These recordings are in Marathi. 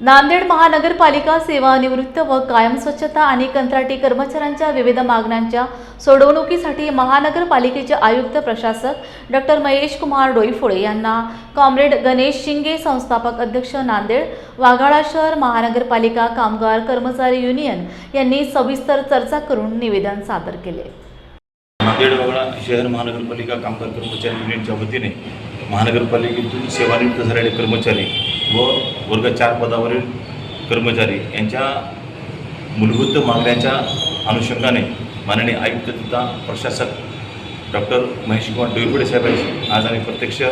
नांदेड महानगरपालिका सेवानिवृत्त व कायम स्वच्छता आणि कंत्राटी कर्मचाऱ्यांच्या विविध मागण्यांच्या सोडवणुकीसाठी महानगरपालिकेचे आयुक्त प्रशासक डॉक्टर महेश कुमार डोईफोडे यांना कॉम्रेड गणेश शिंगे संस्थापक अध्यक्ष नांदेड वाघाळा शहर महानगरपालिका कामगार कर्मचारी युनियन यांनी सविस्तर चर्चा करून निवेदन सादर केले. नांदेड वाघाळा शहर महानगरपालिका कामगार कर्मचारी युनियनच्या वतीने महानगरपालिकेतून सेवानिवृत्त झालेले कर्मचारी व वर्ग चार पदावरील कर्मचारी यांच्या मूलभूत मागण्याच्या अनुषंगाने माननीय आयुक्त तथा प्रशासक डॉक्टर महेशकुमार डोईपुडे साहेबांशी आज आम्ही प्रत्यक्ष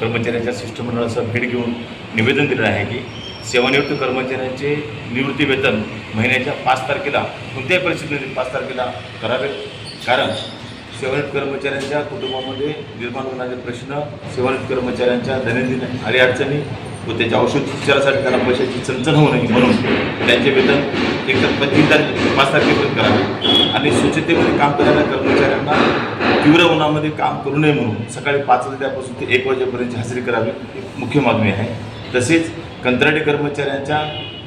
कर्मचाऱ्यांच्या शिष्टमंडळाचं भेट घेऊन निवेदन दिलं आहे की सेवानिवृत्त कर्मचाऱ्यांचे निवृत्ती वेतन महिन्याच्या पाच तारखेला कोणत्याही परिस्थितीमध्ये पाच तारखेला करावे? कारण सेवानिवृत्त कर्मचाऱ्यांच्या कुटुंबामध्ये निर्माण होणारे प्रश्न सेवानिवृत्त कर्मचाऱ्यांच्या दैनंदिन अडीअडचणी व त्याच्या औषध उपचारासाठी त्यांना पैशाची चणचण होऊ नये म्हणून त्यांचे वेतन एक तर तारखे पाच तारखेपर्यंत करावे. आणि स्वच्छतेमध्ये काम करणाऱ्या कर्मचाऱ्यांना तीव्र उन्हामध्ये काम करू नये म्हणून सकाळी पाच वाजल्यापासून ते एक वाजेपर्यंतची हजेरी करावी मुख्य मागणी आहे. तसेच कंत्राटी कर्मचाऱ्यांच्या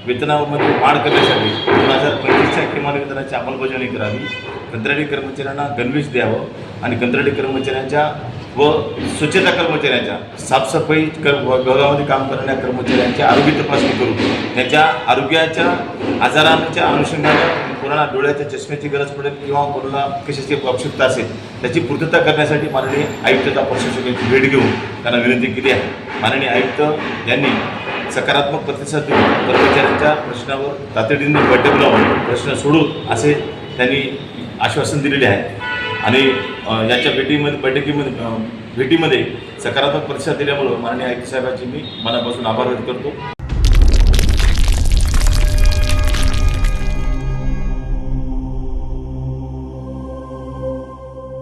वेतनामध्ये वाढ करण्यासाठी दोन हजार पंचवीसच्या किमान वेतनाची अंमलबजावणी करावी. कंत्राटी कर्मचाऱ्यांना गणवेश द्यावं आणि कंत्राटी कर्मचाऱ्यांच्या व स्वच्छता कर्मचाऱ्यांच्या साफसफाई कर विभागामध्ये काम करणाऱ्या कर्मचाऱ्यांची आरोग्य तपासणी करून त्यांच्या आरोग्याच्या आजारांच्या अनुषंगाने कोणाला डोळ्याच्या चष्म्याची गरज पडेल किंवा कोणाला कशाची आवश्यकता असेल त्याची पूर्तता करण्यासाठी माननीय आयुक्त प्रशासकाची भेट घेऊन त्यांना विनंती केली आहे. माननीय आयुक्त यांनी सकारात्मक प्रतिसाद देऊन कर्मचाऱ्यांच्या प्रश्नावर तातडीने बैठक लावून प्रश्न सोडू असे त्यांनी आश्वासन दिलेले आहे. आणि याच्या भेटीमध्ये बैठकीमध्ये भेटीमध्ये सकारात्मक प्रतिसाद दिल्यामुळं माननीय आयुक्त साहेबांचे मी मनापासून आभार व्यक्त करतो.